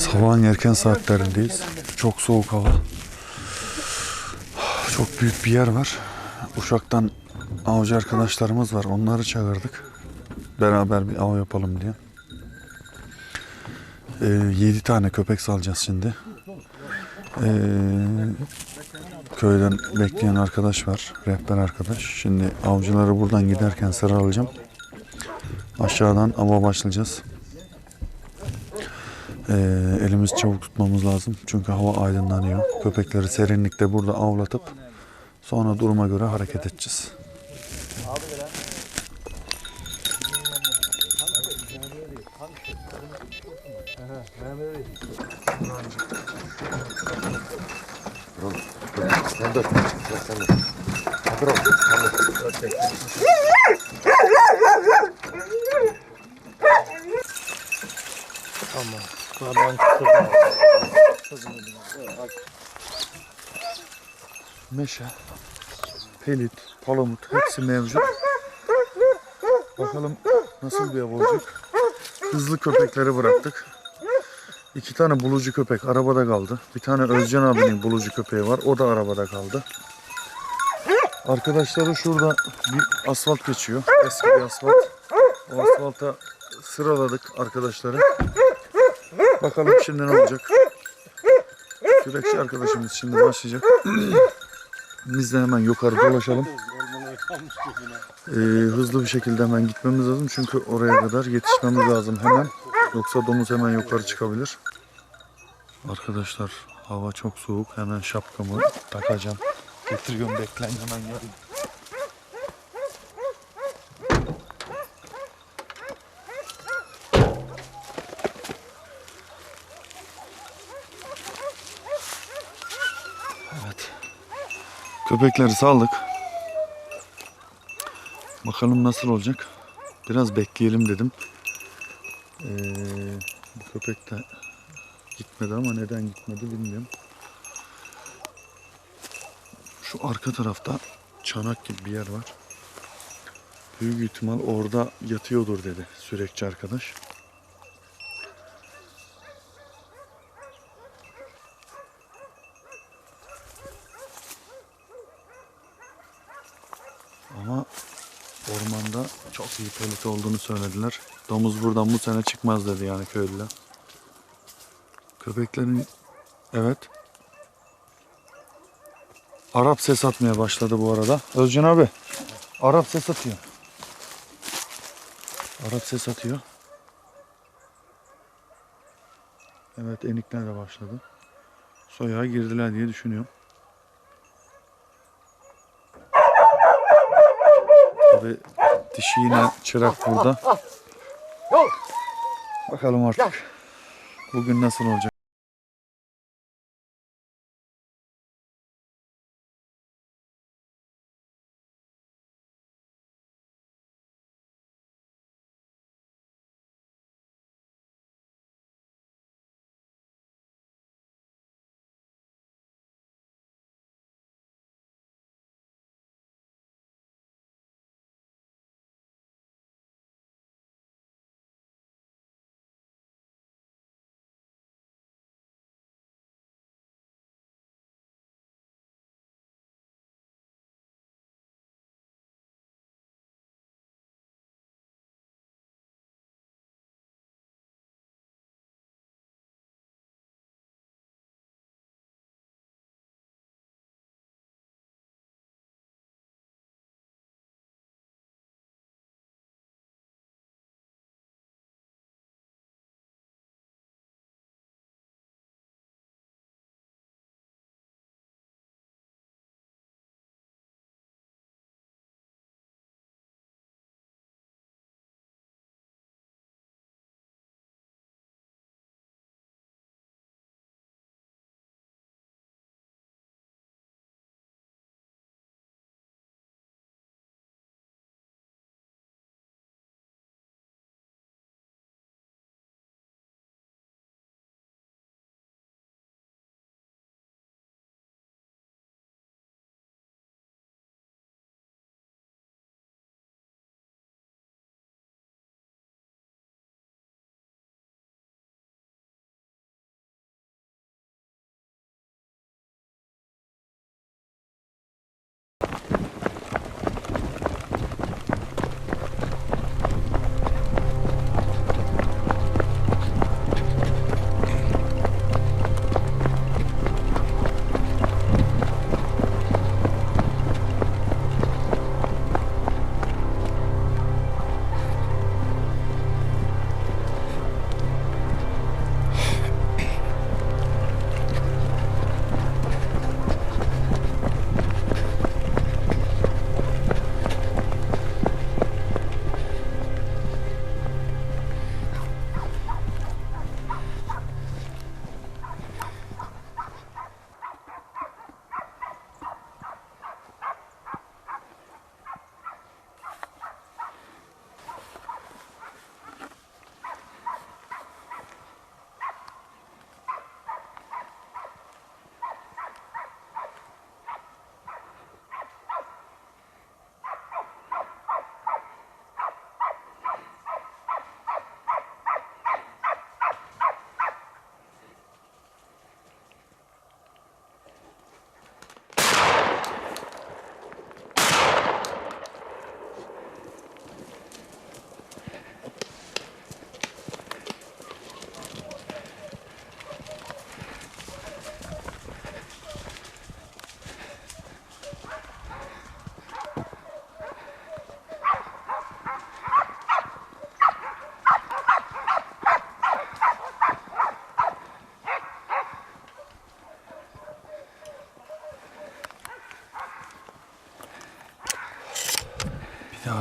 Sabahın erken saatlerindeyiz. Çok soğuk hava. Çok büyük bir yer var. Uşaktan avcı arkadaşlarımız var. Onları çağırdık. Beraber bir av yapalım diye. Ee, 7 tane köpek salacağız şimdi. Ee, köyden bekleyen arkadaş var. Rehber arkadaş. Şimdi avcıları buradan giderken sıra alacağım. Aşağıdan ava başlayacağız. Ee, elimiz çabuk tutmamız lazım. Çünkü hava aydınlanıyor. Köpekleri serinlikte burada avlatıp sonra duruma göre hareket edeceğiz. Çıkıyorum. Meşe, pelit, palamut hepsi mevcut. Bakalım nasıl bir av olacak. Hızlı köpekleri bıraktık. İki tane bulucu köpek arabada kaldı. Bir tane Özcan abinin bulucu köpeği var. O da arabada kaldı. Arkadaşları şurada bir asfalt geçiyor. Eski bir asfalt. O asfalta sıraladık arkadaşları. Bakalım şimdi ne olacak. Kürekçi arkadaşımız şimdi başlayacak. Biz de hemen yukarı dolaşalım. Ee, hızlı bir şekilde hemen gitmemiz lazım. Çünkü oraya kadar yetişmemiz lazım hemen. Yoksa domuz hemen yukarı çıkabilir. Arkadaşlar hava çok soğuk. Hemen şapkamı takacağım. Getiriyorum bekleyin hemen gelin. Köpekleri saldık. Bakalım nasıl olacak. Biraz bekleyelim dedim. Ee, bu köpek de gitmedi ama neden gitmedi bilmiyorum. Şu arka tarafta çanak gibi bir yer var. Büyük ihtimal orada yatıyordur dedi sürekli arkadaş. Ama ormanda çok iyi pelit olduğunu söylediler. Domuz buradan bu sene çıkmaz dedi yani köylüler. Köpeklerin evet. Arap ses atmaya başladı bu arada. Özcan abi. Arap ses atıyor. Arap ses atıyor. Evet enikler de başladı. Soyağa girdiler diye düşünüyorum. Tabi dişi yine çırak burada. Bakalım artık. Bugün nasıl olacak?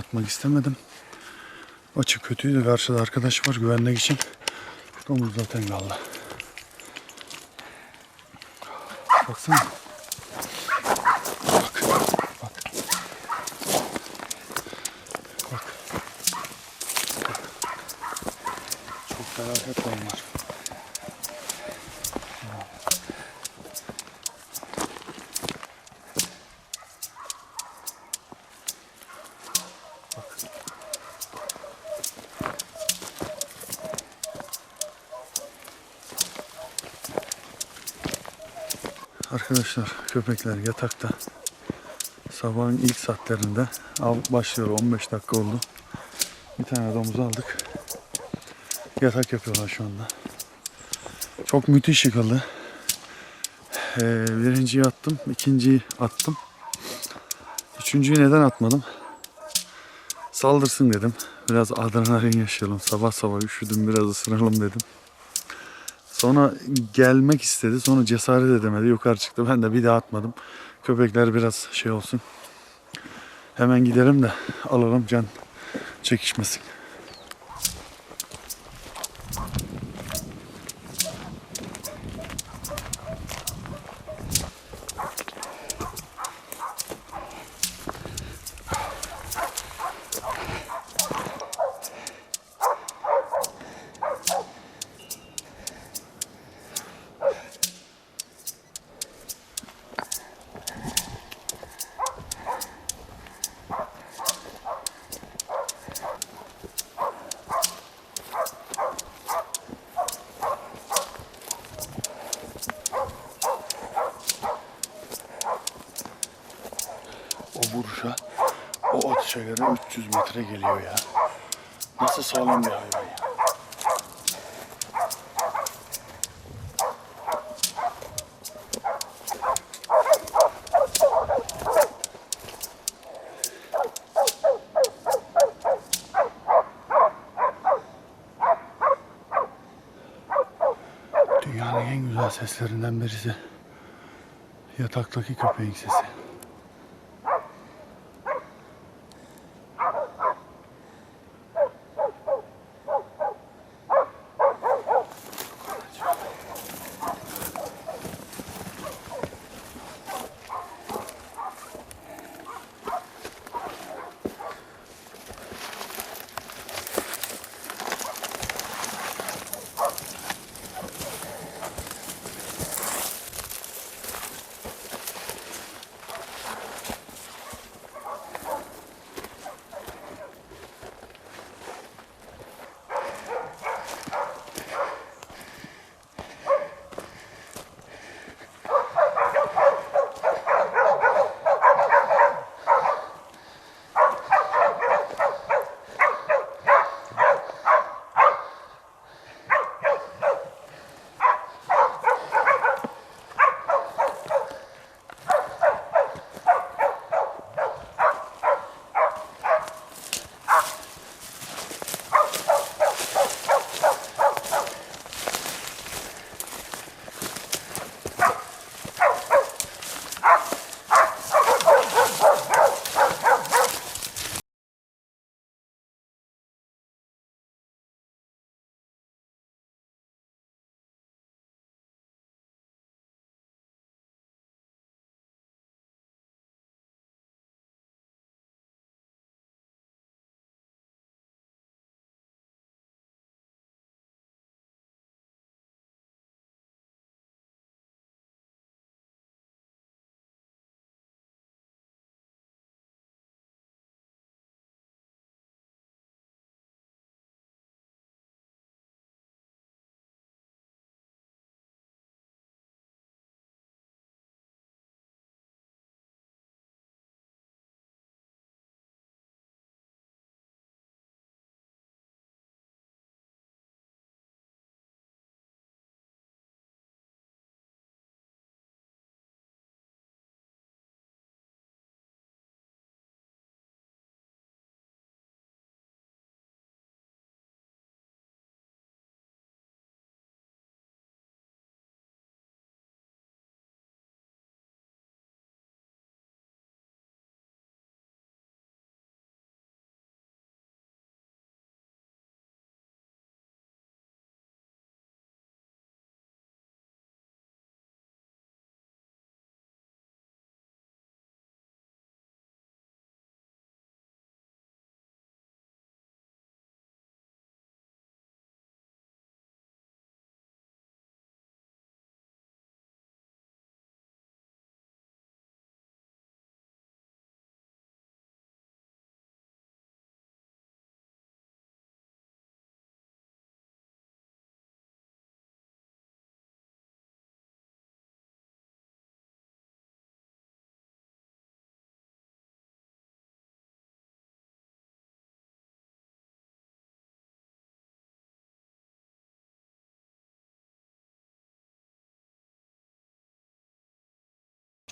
Ya atmak istemedim. Açı kötüydü. Karşıda arkadaş var güvenlik için. Domuz zaten kaldı. Baksana. Bak. Bak. Bak. Çok felaket onlar. Arkadaşlar köpekler yatakta. Sabahın ilk saatlerinde av başlıyor 15 dakika oldu. Bir tane domuz aldık. Yatak yapıyorlar şu anda. Çok müthiş yıkıldı. Ee, birinciyi attım, ikinciyi attım. Üçüncüyü neden atmadım? Saldırsın dedim. Biraz adrenalin yaşayalım. Sabah sabah üşüdüm biraz ısıralım dedim. Sonra gelmek istedi. Sonra cesaret edemedi. Yukarı çıktı. Ben de bir daha atmadım. Köpekler biraz şey olsun. Hemen gidelim de alalım can çekişmesin. O vuruşa, o atışa göre 300 metre geliyor ya. Nasıl sağlam bir hayvan ya. Dünyanın en güzel seslerinden birisi. Yataktaki köpeğin sesi.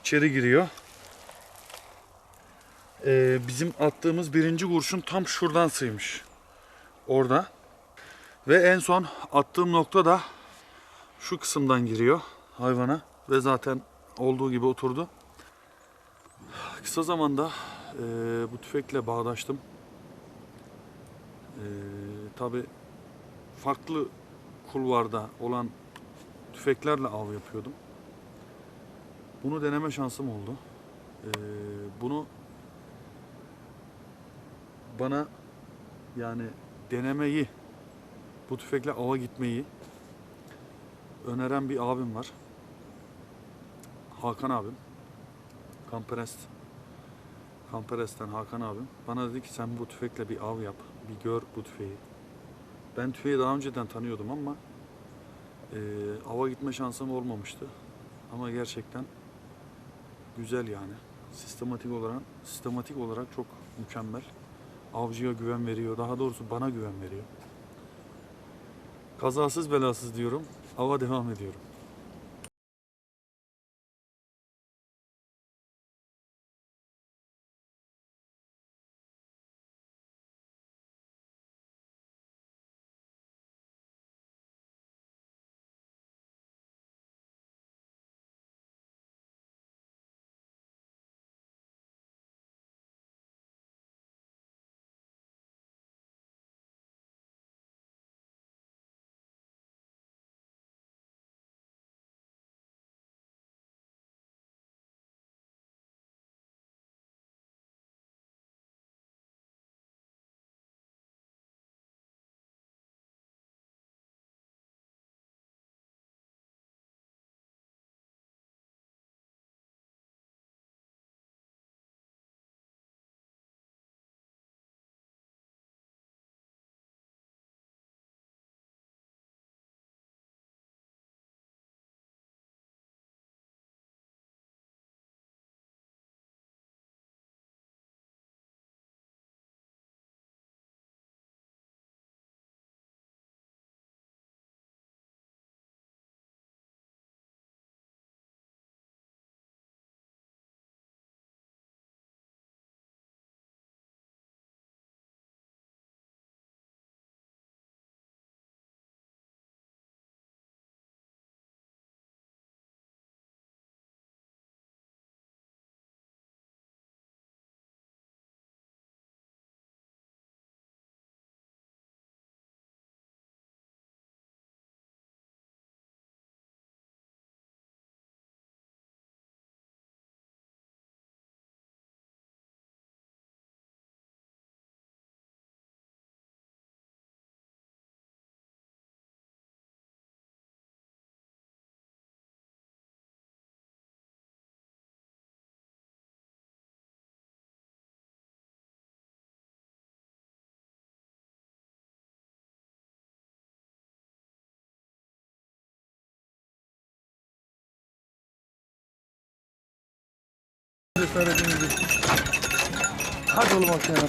İçeri giriyor. Ee, bizim attığımız birinci kurşun tam şuradan sıymış. Orada. Ve en son attığım nokta da şu kısımdan giriyor hayvana. Ve zaten olduğu gibi oturdu. Kısa zamanda e, bu tüfekle bağdaştım. E, Tabi farklı kulvarda olan tüfeklerle av yapıyordum. Bunu deneme şansım oldu. Ee, bunu bana yani denemeyi, bu tüfekle ava gitmeyi öneren bir abim var. Hakan abim. Kamperest. Kamperest'ten Hakan abim. Bana dedi ki sen bu tüfekle bir av yap. Bir gör bu tüfeği. Ben tüfeği daha önceden tanıyordum ama e, ava gitme şansım olmamıştı. Ama gerçekten güzel yani. Sistematik olarak sistematik olarak çok mükemmel. Avcıya güven veriyor. Daha doğrusu bana güven veriyor. Kazasız belasız diyorum. Ava devam ediyorum. Hadi oğlum aşağıya.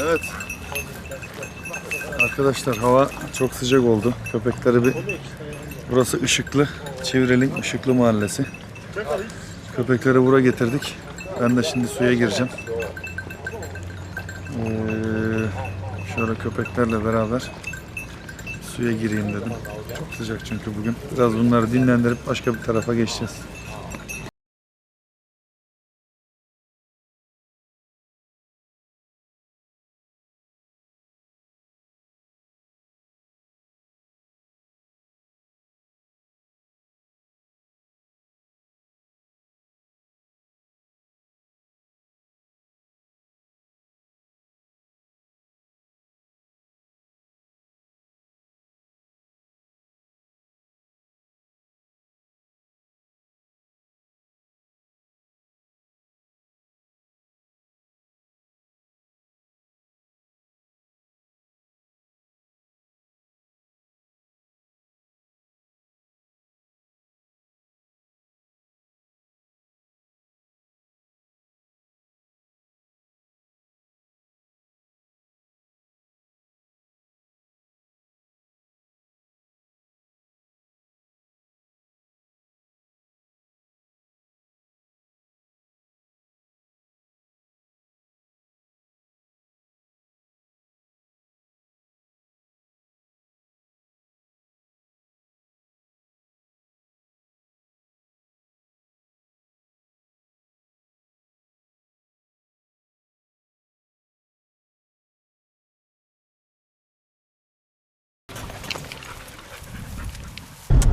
Evet. Arkadaşlar hava çok sıcak oldu. Köpekleri bir burası Işıklı. Çivrilin Işıklı Mahallesi. Köpekleri buraya getirdik. Ben de şimdi suya gireceğim. Ee, şöyle köpeklerle beraber suya gireyim dedim. Çok sıcak çünkü bugün. Biraz bunları dinlendirip başka bir tarafa geçeceğiz.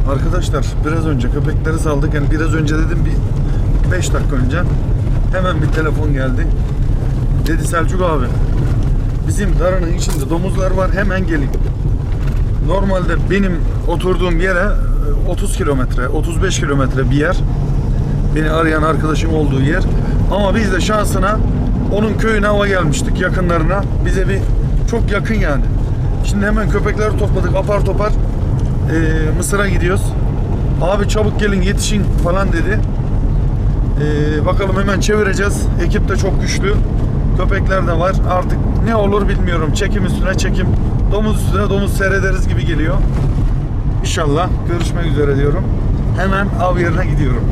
Arkadaşlar biraz önce köpekleri saldık. Yani biraz önce dedim bir 5 dakika önce. Hemen bir telefon geldi. Dedi Selçuk abi bizim daranın içinde domuzlar var hemen gelin. Normalde benim oturduğum yere e, 30 kilometre, 35 kilometre bir yer. Beni arayan arkadaşım olduğu yer. Ama biz de şansına onun köyüne hava gelmiştik yakınlarına. Bize bir çok yakın yani. Şimdi hemen köpekleri topladık apar topar. E, Mısır'a gidiyoruz. Abi çabuk gelin yetişin falan dedi. E, bakalım hemen çevireceğiz. Ekip de çok güçlü. Köpekler de var. Artık ne olur bilmiyorum. Çekim üstüne çekim. Domuz üstüne domuz seyrederiz gibi geliyor. İnşallah görüşmek üzere diyorum. Hemen av yerine gidiyorum.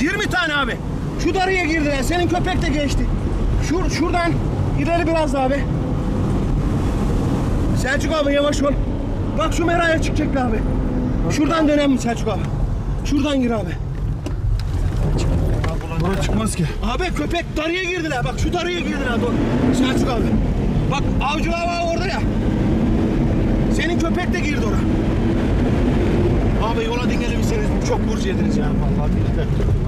20 tane abi. Şu darıya girdiler. Senin köpek de geçti. Şur, şuradan ileri biraz daha abi. Selçuk abi yavaş ol. Bak şu meraya çıkacak abi. Şuradan dönem Selçuk abi. Şuradan gir abi. Buraya çıkmaz ki. Abi köpek darıya girdiler. Bak şu darıya girdiler. Dur. Selçuk abi. Bak avcılar var orada ya. Senin köpek de girdi oraya. Abi yola dinlemişseniz çok burcu yediniz ya. Vallahi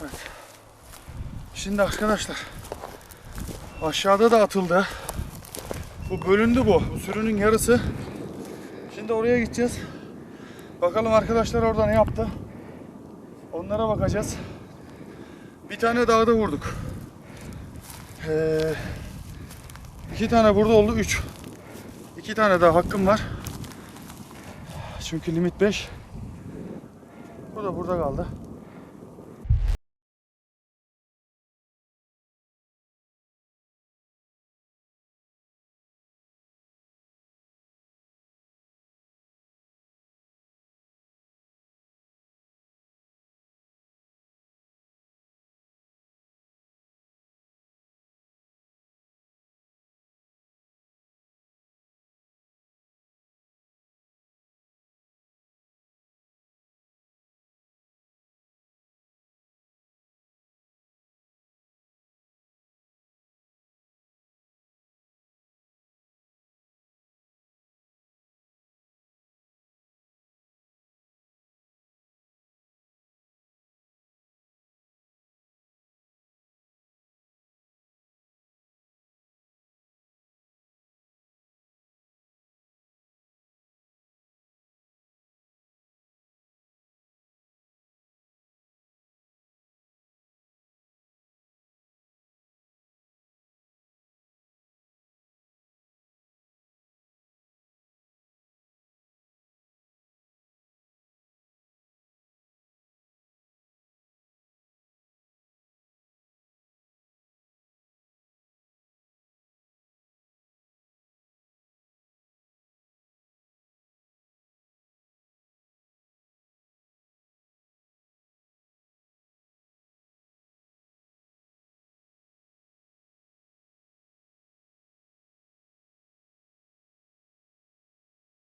billahi. Şimdi arkadaşlar aşağıda da atıldı. Bu bölündü bu. Bu sürünün yarısı. Şimdi oraya gideceğiz. Bakalım arkadaşlar orada ne yaptı. Onlara bakacağız. Bir tane dağda vurduk. Ee, iki tane burada oldu. Üç. İki tane daha hakkım var. Çünkü limit 5. Bu da burada kaldı.